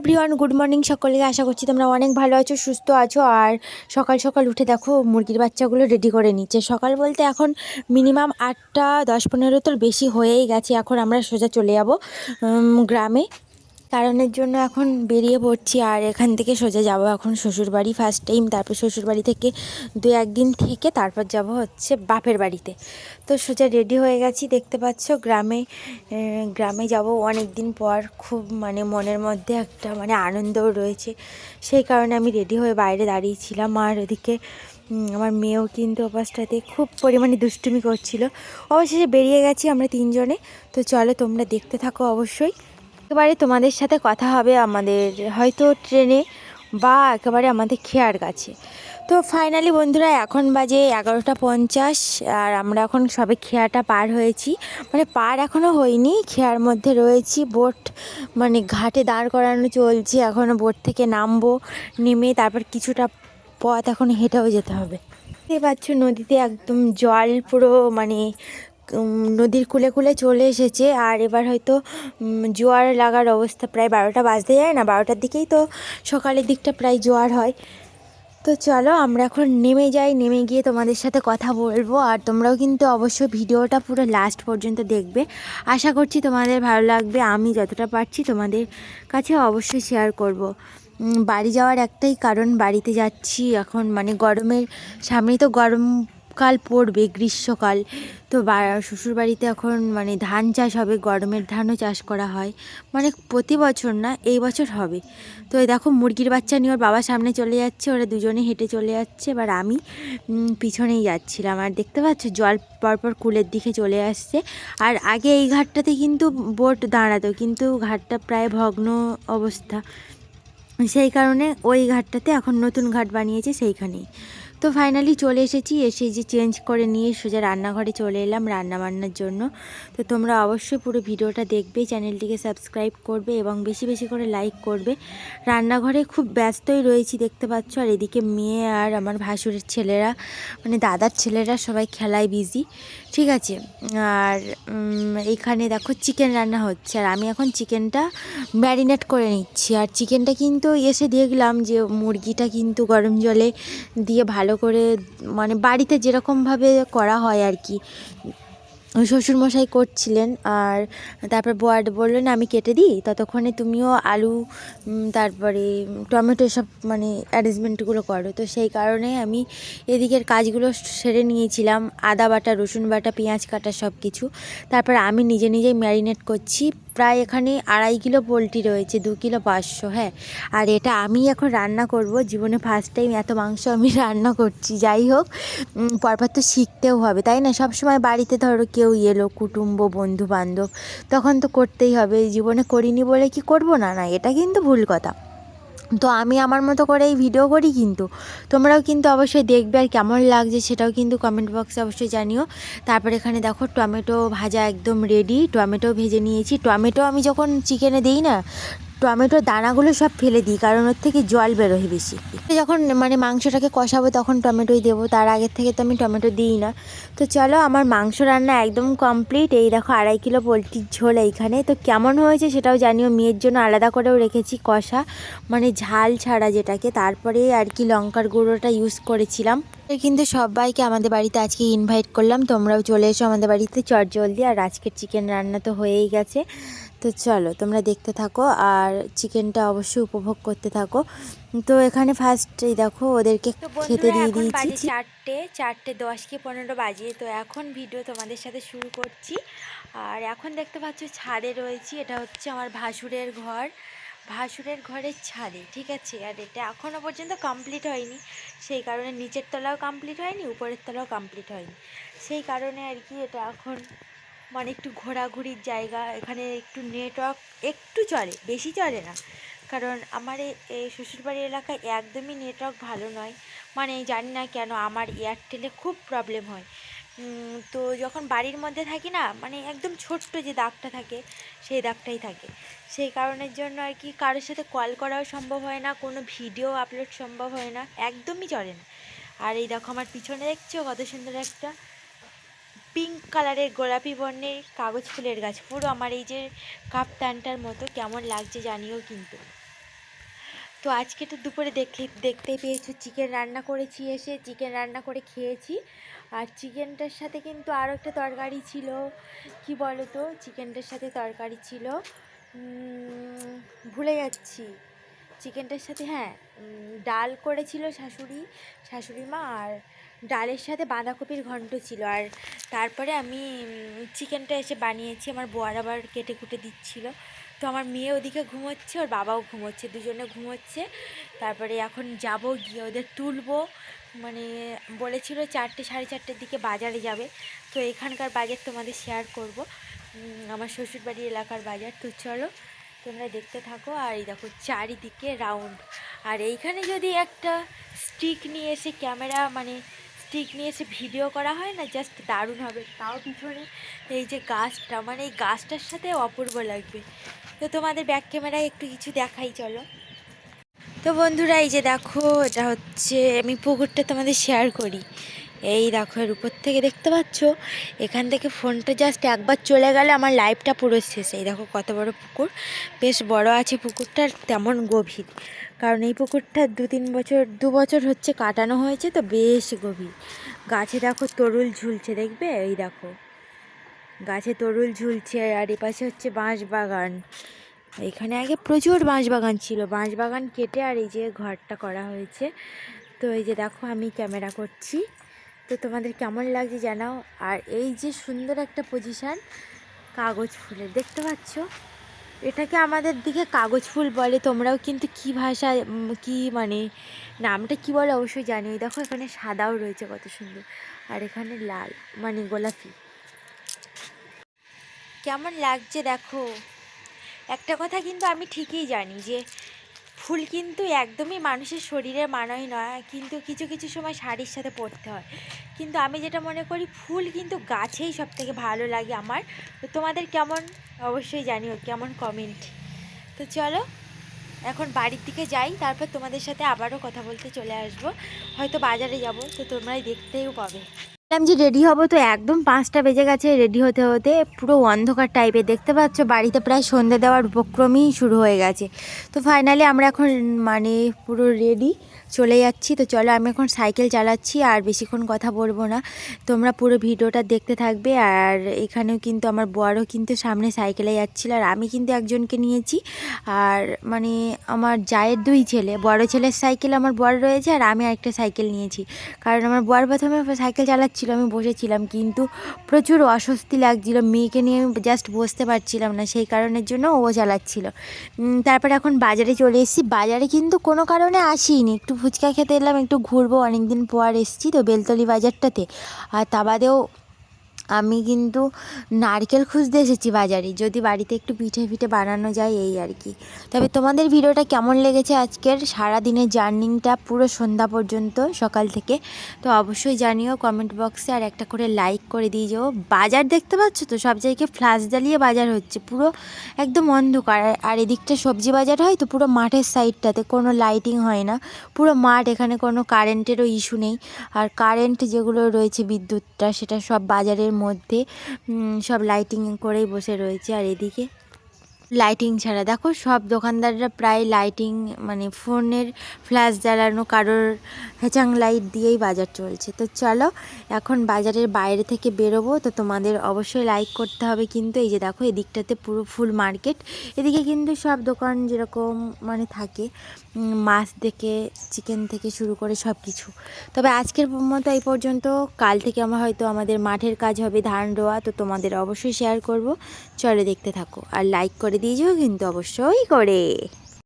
Everyone good morning সকলকে। আশা করছি তোমরা অনেক ভালো আছো, সুস্থ আছো। আর সকাল সকাল উঠে দেখো মুরগির বাচ্চাগুলো রেডি করে নিচ্ছে। সকাল বলতে এখন মিনিমাম আটটা, দশ পনেরো তোর বেশি হয়েই গেছে। এখন আমরা সোজা চলে যাব গ্রামে। কারণের জন্য এখন বেরিয়ে পড়ছি আর এখান থেকে সোজা যাব এখন শ্বশুরবাড়ি ফার্স্ট টাইম তারপর শ্বশুরবাড়ি থেকে দু একদিন থেকে তারপর যাব হচ্ছে বাপের বাড়িতে। তো সোজা রেডি হয়ে গেছি, দেখতে পাচ্ছ গ্রামে গ্রামে যাব অনেক দিন পর, খুব মানে মনের মধ্যে একটা মানে আনন্দও রয়েছে। সেই কারণে আমি রেডি হয়ে বাইরে দাঁড়িয়েছিলাম আর ওদিকে আমার মেয়েও কিন্তু অবস্থাতে খুব পরিমাণে দুষ্টুমি করছিল। অবশেষে বেরিয়ে গেছি আমরা তিনজনে। তো চলো তোমরা দেখতে থাকো অবশ্যই। একেবারে তোমাদের সাথে কথা হবে আমাদের হয়তো ট্রেনে বা একেবারে আমাদের খেয়ার কাছে। তো ফাইনালি বন্ধুরা এখন বাজে এগারোটা পঞ্চাশ আর আমরা এখন সবে খেয়াটা পার হয়েছি। মানে পার এখনও হয়নি, খেয়ার মধ্যে রয়েছি, বোট মানে ঘাটে দাঁড় করানো চলছে এখনও বোট থেকে নামবো, নেমে তারপর কিছুটা পথ এখন হেঁটেও যেতে হবে। দেখতে পাচ্ছ নদীতে একদম জল পুরো মানে নদীর কূলে কূলে চলে এসেছে। আর এবার হয়তো জোয়ার লাগার অবস্থা প্রায় বারোটা বাজতে যায় না, বারোটার দিকেই তো সকালের দিকটা প্রায় জোয়ার হয়। তো চলো, আমরা এখন নেমে যাই, নেমে গিয়ে তোমাদের সাথে কথা বলব। আর তোমরাও কিন্তু অবশ্যই ভিডিওটা পুরো লাস্ট পর্যন্ত দেখবে। আশা করছি তোমাদের ভালো লাগবে, আমি যতটা পারছি তোমাদের কাছে অবশ্যই শেয়ার করব। বাড়ি যাওয়ার একটাই কারণ, বাড়িতে যাচ্ছি এখন মানে গরমের, সামনেই তো গরমকাল পড়বে, গ্রীষ্মকাল। তো শ্বশুরবাড়িতে এখন মানে ধান চাষ হবে, গরমের ধানও চাষ করা হয়। মানে প্রতি বছর না, এই বছর হবে। তো এই দেখো মুরগির বাচ্চা নিয়ে ওর বাবা সামনে চলে যাচ্ছে, ওরা দুজনে হেঁটে চলে যাচ্ছে। এবার আমি পিছনেই যাচ্ছিলাম। আর দেখতে পাচ্ছ, জল পরপর কুলের দিকে চলে আসছে। আর আগে এই ঘাটটাতে কিন্তু বোট দাঁড়াতো, কিন্তু ঘাটটা প্রায় ভগ্ন অবস্থা। সেই কারণে ওই ঘাটটাতে এখন নতুন ঘাট বানিয়েছে সেইখানেই। তো ফাইনালি চলে এসেছি এসে যে চেঞ্জ করে নিয়ে সোজা রান্নাঘরে চলে এলাম রান্না বান্নার জন্য। তো তোমরা অবশ্যই পুরো ভিডিওটা দেখবে চ্যানেলটিকে সাবস্ক্রাইব করবে এবং বেশি বেশি করে লাইক করবে। রান্নাঘরে খুব ব্যস্তই রয়েছি দেখতে পাচ্ছ আর এদিকে মেয়ে আর আমার ভাসুরের ছেলেরা মানে দাদার ছেলেরা সবাই খেলায় বিজি ঠিক আছে? আর উম, এইখানে দেখো চিকেন রান্না হচ্ছে আর আমি এখন চিকেনটা ম্যারিনেট করে নিচ্ছি। আর চিকেনটা কিন্তু এসে দেখলাম যে মুরগিটা কিন্তু গরম জলে দিয়ে ভালো করে মানে বাড়িতে যেরকমভাবে করা হয় আর কি। শ্বশুরমশাই করছিলেন আর তারপর বয়াড বললেন, আমি কেটে দিই, ততক্ষণে তুমিও আলু তারপরে টমেটো সব মানে অ্যারেঞ্জমেন্টগুলো করো। তো সেই কারণে আমি এদিকের কাজগুলো সেরে নিয়েছিলাম। আদা বাটা, রসুন বাটা, পেঁয়াজ কাটা সব কিছু তারপর আমি নিজে নিজেই ম্যারিনেট করছি। প্রায় এখানে আড়াই কিলো পোলট্রি রয়েছে, দু কিলো পাঁচশো হ্যাঁ। আর এটা আমি এখন রান্না করব। জীবনে ফার্স্ট টাইম এত মাংস আমি রান্না করছি। যাই হোক পরপর তো শিখতেও হবে, তাই না? সব সময় বাড়িতে ধরো কেউ এলো, কুটুম্ব বন্ধু বান্ধব তখন তো করতেই হবে। জীবনে করিনি বলে কি করব? না না, এটা কিন্তু ভুল কথা। তো আমি আমার মতো করে এই ভিডিও করি কিন্তু। তোমরাও কিন্তু অবশ্যই দেখবে আর কেমন লাগছে সেটাও কিন্তু কমেন্ট বক্সে অবশ্যই জানিও। তারপর এখানে দেখো টমেটো ভাজা একদম রেডি টমেটো ভেজে নিয়েছি। টমেটো আমি যখন চিকেনে দিই না টমেটোর দানাগুলো সব ফেলে দিই, কারণ ওর থেকে জল বেরোয় বেশি। যখন মানে মাংসটাকে কষাবো তখন টমেটোই দেবো, তার আগের থেকে তো আমি টমেটো দিই না। তো চলো, আমার মাংস রান্না একদম কমপ্লিট। এই দেখো, আড়াই কিলো পোলট্রির ঝোল এইখানে। তো কেমন হয়েছে সেটাও জানিও, মেয়ের জন্য আলাদা করেও রেখেছি কষা মানে ঝাল ছাড়া যেটাকে। তারপরে আর কি লঙ্কার গুঁড়োটা ইউজ করেছিলাম। কিন্তু সবাইকে আমাদের বাড়িতে আজকে ইনভাইট করলাম, তোমরাও চলে এসো আমাদের বাড়িতে। চট জলদি আর আজকের চিকেন রান্না তো হয়েই গেছে। তো চলো তোমরা দেখতে থাকো আর চিকেনটা অবশ্যই উপভোগ করতে থাকো। তো এখানে ফার্স্ট এই দেখো ওদেরকে খেতে দিয়ে দিয়েছি। চারটে চারটে দশ কি পনেরো বাজিয়ে তো এখন ভিডিও তোমাদের সাথে শুরু করছি। আর এখন দেখতে পাচ্ছ ছাদে রয়েছি এটা হচ্ছে আমার ভাসুরের ঘর। ভাসুরের ঘরের ছাদে ঠিক আছে? আর এটা এখনও পর্যন্ত কমপ্লিট হয়নি। সেই কারণে নিচের তলাও কমপ্লিট হয়নি উপরের তলাও কমপ্লিট হয়নি। সেই কারণে আর কি এটা এখন মানে একটু ঘোরাঘুরির জায়গা, এখানে একটু নেটওয়ার্ক একটু চলে, বেশি চলে না। কারণ আমার এই শ্বশুরবাড়ি এলাকায় একদমই নেটওয়ার্ক ভালো নয়। মানে জানি না কেন আমার এয়ারটেলে খুব প্রবলেম হয়। তো যখন বাড়ির মধ্যে থাকি না মানে একদম ছোট্ট যে দাগটা থাকে, সেই দাগটাই থাকে। সেই কারণের জন্য আর কি কারোর সাথে কল করাও সম্ভব হয় না, কোনো ভিডিও আপলোড সম্ভব হয় না, একদমই চলে না। আর এই দেখো আমার পিছনে দেখছ কত সুন্দর একটা পিঙ্ক কালারের গোলাপি বর্ণের কাগজ ফুলের গাছ। পুরো আমার এই যে কাপ্তানটার মতো কেমন লাগছে জানিও কিন্তু। তো আজকে তো দুপুরে দেখে, দেখতে পেয়েছ চিকেন রান্না করেছি এসে চিকেন রান্না করে খেয়েছি। আর চিকেনটার সাথে কিন্তু আরও একটা তরকারি ছিল। কি বলো তো চিকেনটার সাথে তরকারি ছিল। ভুলে যাচ্ছি। চিকেনটার সাথে হ্যাঁ ডাল করেছিল শাশুড়ি শাশুড়ি মা আর ডালের সাথে বাঁধাকপির ঘন্ট ছিল আর তারপরে আমি চিকেনটা এসে বানিয়েছি, আমার বর আবার কেটে কুটে দিচ্ছিল। তো আমার মেয়ে ওদিকে ঘুমোচ্ছে, ওর বাবাও ঘুমোচ্ছে, দুজনে ঘুমোচ্ছে। তারপরে এখন যাব গিয়ে ওদের তুলবো। মানে বলেছিল চারটে, সাড়ে চারটের দিকে বাজারে যাবে। তো এখানকার বাজার তোমাদের শেয়ার করব। আমার শ্বশুরবাড়ি এলাকার বাজার। তো চলো, তোমরা দেখতে থাকো। আর এই দেখো চারিদিকে রাউন্ড। আর এইখানে যদি একটা স্টিক নিয়ে এসে ক্যামেরা মানে স্টিক নিয়ে এসে ভিডিও করা হয় না? জাস্ট দারুণ হবে। তাও পিছনে এই যে গাছটা মানে এই গাছটার সাথে অপূর্ব লাগবে। তো তোমাদের ব্যাক ক্যামেরায় একটু কিছু দেখাই, চলো। তো বন্ধুরা, এই যে দেখো, এটা হচ্ছে আমি পুকুরটা তোমাদের শেয়ার করি। এই দেখো, এর উপর থেকে দেখতে পাচ্ছ? এখান থেকে ফোনটা জাস্ট একবার চলে গেলে আমার লাইফটা পুরো শেষ। এই দেখো, কত বড় পুকুর। বেশ বড় আছে পুকুরটা তেমন গভীর। কারণ এই পুকুরটা দু তিন বছর, দু বছর হচ্ছে কাটানো হয়েছে তো বেশ গভীর। গাছে দেখো তরুল ঝুলছে, দেখবে? এই দেখো। গাছে তরুল ঝুলছে আর এপাশে হচ্ছে বাঁশ বাগান। এখানে আগে প্রচুর বাঁশ বাগান ছিল। বাঁশ বাগান কেটে আর এই যে ঘরটা করা হয়েছে। তো এই যে দেখো, আমি ক্যামেরা করছি। তো তোমাদের কেমন লাগছে জানাও। আর এই যে সুন্দর একটা পজিশান কাগজ ফুলের, দেখতে পাচ্ছ? এটাকে আমাদের দিকে কাগজ ফুল বলে, তোমরাও কিন্তু কি ভাষা কি মানে নামটা কি বলে অবশ্যই জানি দেখো, এখানে সাদাও রয়েছে কত সুন্দর। আর এখানে লাল মানে গোলাপি। কেমন লাগছে দেখো? একটা কথা কিন্তু আমি ঠিকই জানি যে ফুল কিন্তু একদমই মানুষের শরীরের মানাই নয়, কিন্তু কিছু কিছু সময় শাড়ির সাথে পরতে হয়। কিন্তু আমি যেটা মনে করি, ফুল কিন্তু গাছেই সব থেকে ভালো লাগে আমার। তো তোমাদের কেমন? অবশ্যই জানিও, কেমন কমেন্ট তো চলো, এখন বাড়ির দিকে যাই, তারপর তোমাদের সাথে আবারও কথা বলতে চলে আসব। হয়তো বাজারে যাব, তো তোমরাই দেখতেও পাবে। বললাম যে রেডি হব তো একদম পাঁচটা বেজে গেছে রেডি হতে হতে পুরো অন্ধকার টাইপের দেখতে পাচ্ছ, বাড়িতে প্রায় সন্ধে দেওয়ার উপক্রমই শুরু হয়ে গেছে। তো ফাইনালি আমরা এখন মানে পুরো রেডি চলে যাচ্ছি। তো চলো আমি এখন সাইকেল চালাচ্ছি, আর বেশিক্ষণ কথা বলব না। তোমরা পুরো ভিডিওটা দেখতে থাকবে, আর এখানেও কিন্তু আমার বড়ও কিন্তু সামনে সাইকেলে যাচ্ছিল, আর আমি কিন্তু একজনকে নিয়েছি। আর মানে আমার জায়ের দুই ছেলে, বড় ছেলের সাইকেল আমার বড় রয়েছে, আর আমি আরেকটা সাইকেল নিয়েছি। কারণ আমার বর প্রথমে সাইকেল চালাচ্ছিল আমি বসেছিলাম, কিন্তু প্রচুর অস্বস্তি লাগছিল। মেয়েকে নিয়ে আমি জাস্ট বসতে পারছিলাম না, সেই কারণের জন্য ও চালাচ্ছিল তারপরে তারপর এখন বাজারে চলে এসেছি। বাজারে কিন্তু কোনো কারণে আসিনি। একটু ফুচকা খেতে এলাম, একটু ঘুরবো। অনেক দিন পর এসেছি তো বেলতলি বাজারটাতে। আর তা বাদেও আমি কিন্তু নারকেল খুঁজতে এসেছি বাজারে, যদি বাড়িতে একটু পিঠে পিঠে বানানো যায় এই আর কি। তবে তোমাদের ভিডিওটা কেমন লেগেছে আজকের? সারা দিনের জার্নিংটা পুরো সন্ধ্যা পর্যন্ত, সকাল থেকে। তো অবশ্যই জানিও কমেন্ট বক্সে আর একটা করে লাইক করে দিয়ে যাও। বাজার দেখতে পাচ্ছ তো? সব জায়গায় ফ্ল্যাশ জ্বালিয়ে বাজার হচ্ছে। পুরো একদম অন্ধকার। আর এদিকটা সবজি বাজার হয় তো পুরো মাঠের সাইডটাতে কোনো লাইটিং হয় না। পুরো মাঠ এখানে কোনো কারেন্টেরও ইস্যু নেই। আর কারেন্ট যেগুলো রয়েছে বিদ্যুৎটা, সেটা সব বাজারের মধ্যে সব লাইটিং করেই বসে রয়েছে আর এদিকে লাইটিং ছাড়া। দেখো, সব দোকানদাররা প্রায় লাইটিং মানে ফোনের ফ্ল্যাশ জ্বালানো, কারোর হেচাং লাইট দিয়েই বাজার চলছে। তো চলো, এখন বাজারের বাইরে থেকে বেরোবো। তো তোমাদের অবশ্যই লাইক করতে হবে কিন্তু, এই যে দেখো, এদিকটাতে পুরো ফুল মার্কেট এদিকে কিন্তু সব দোকান যেরকম মানে থাকে মাছ থেকে চিকেন থেকে শুরু করে সব কিছু তবে আজকের মতো এই পর্যন্ত। কাল থেকে আমার হয়তো আমাদের মাঠের কাজ হবে ধান রোয়া তো তোমাদের অবশ্যই শেয়ার করব। চলে দেখতে থাকো। আর লাইক করে দিয়ে যাও কিন্তু অবশ্যই করে।